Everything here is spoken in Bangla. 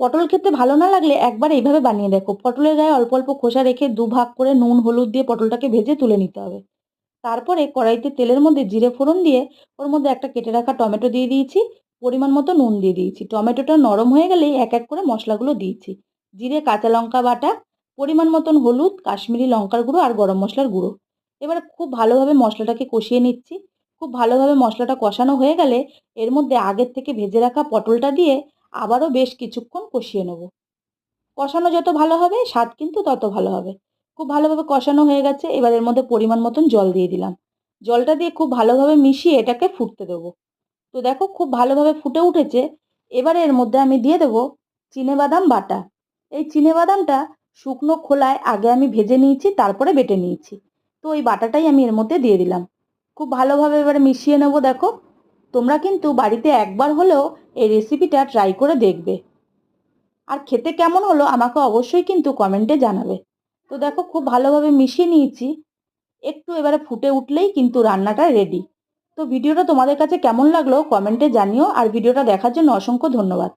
পটল খেতে ভালো না লাগলে একবার এইভাবে বানিয়ে দেখো। পটলের গায়ে অল্প অল্প খোসা রেখে দু ভাগ করে নুন, হলুদ দিয়ে পটলটাকে ভেজে তুলে নিতে হবে। তারপরে কড়াইতে তেলের মধ্যে জিরে ফোড়ন দিয়ে ওর মধ্যে একটা কেটে রাখা টমেটো দিয়ে দিয়েছি, পরিমাণ মতো নুন দিয়ে দিয়েছি। টমেটোটা নরম হয়ে গেলেই এক এক করে মশলাগুলো দিয়েছি। জিরে, কাঁচা লঙ্কা বাটা, পরিমাণ মতন হলুদ, কাশ্মীরি লঙ্কার গুঁড়ো আর গরম মশলার গুঁড়ো। এবারে খুব ভালোভাবে মশলাটাকে কষিয়ে নিচ্ছি। খুব ভালোভাবে মশলাটা কষানো হয়ে গেলে এর মধ্যে আগের থেকে ভেজে রাখা পটলটা দিয়ে আবারও বেশ কিছুক্ষণ কষিয়ে নেব। কষানো যত ভালো হবে, স্বাদ কিন্তু তত ভালো হবে। খুব ভালোভাবে কষানো হয়ে গেছে, এবার এর মধ্যে পরিমাণ মতন জল দিয়ে দিলাম। জলটা দিয়ে খুব ভালোভাবে মিশিয়ে এটাকে ফুটতে দেবো। তো দেখো খুব ভালোভাবে ফুটে উঠেছে, এবারে এর মধ্যে আমি দিয়ে দেবো বাদাম বাটা। এই বাদামটা শুকনো খোলায় আগে আমি ভেজে নিয়েছি, তারপরে বেটে নিয়েছি। তো ওই বাটাটাই আমি এর মধ্যে দিয়ে দিলাম। খুব ভালোভাবে এবারে মিশিয়ে নেব, দেখো। তোমরা কিন্তু বাড়িতে একবার হলেও এই রেসিপিটা ট্রাই করে দেখবে। আর খেতে কেমন হলো আমাকে অবশ্যই কিন্তু কমেন্টে জানাবে। তো দেখো খুব ভালোভাবে মিশিয়ে নিয়েছি। একটু এবারে ফুটে উঠলেই কিন্তু রান্নাটা রেডি তো ভিডিওটা তোমাদের কাছে কেমন লাগল কমেন্টে জানিও। আর ভিডিওটা দেখার জন্য অসংখ্য ধন্যবাদ।